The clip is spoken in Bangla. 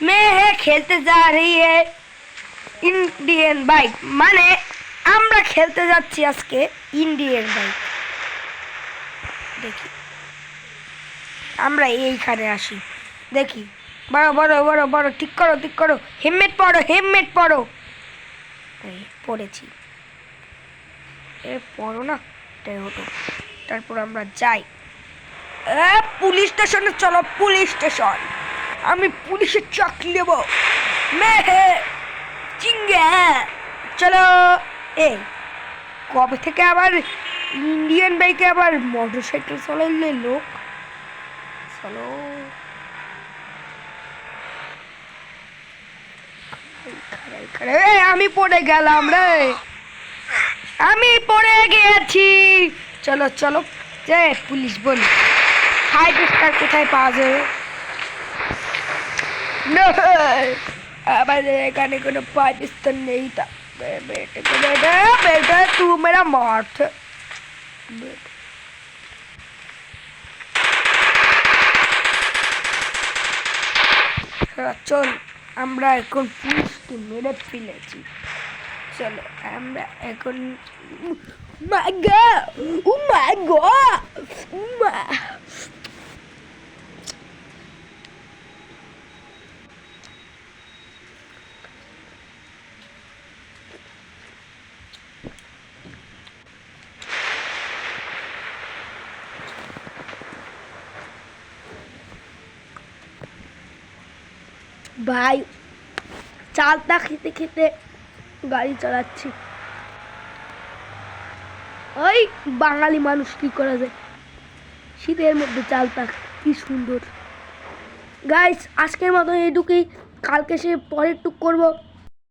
मैं है खेलते जा रही है ইন্ডিয়ান বাইক মানে আমরা খেলতে যাচ্ছি আজকে ইন্ডিয়ান বাইক দেখি আমরা এইখানে আসি দেখি বড় বড় বড় বড় ঠিক করো ঠিক করো হেলমেট পরো হেলমেট পরো এই পড়েছি এ পড়ো না এটাই হতো তারপর আমরা যাই এ, পুলিশ স্টেশনে চলো পুলিশ স্টেশন আমি পুলিশের চাকরি নেব। চিঙ্গে চলো, এ, কবে থেকে আবার ইন্ডিয়ান বাইকে আবার মোটর সাইকেল চালাইলে লোক? চলো। আমি পড়ে গেলাম রে। আমি পড়ে গেছি। চলো চলো। যে পুলিশ বলি। হাই স্টার কোথায় পাওয়া যাবে? আমাদের এখানে কোনো পাকিস্তান নেই থাকবে বেটা বেটা বেটা তু মেরা মাঠ চল আমরা এখন পুলিশকে মেরে ফেলেছি চলো আমরা এখন মাগা ও মাগা ভাই চালটা খেতে খেতে গাড়ি চালাচ্ছি। ওই বাঙালি মানুষ কি করা যায়? শীতের মধ্যে চালটা কি সুন্দর। গাইস আজকের মতো এইটুকুই। কালকে সে পরের টুক করব।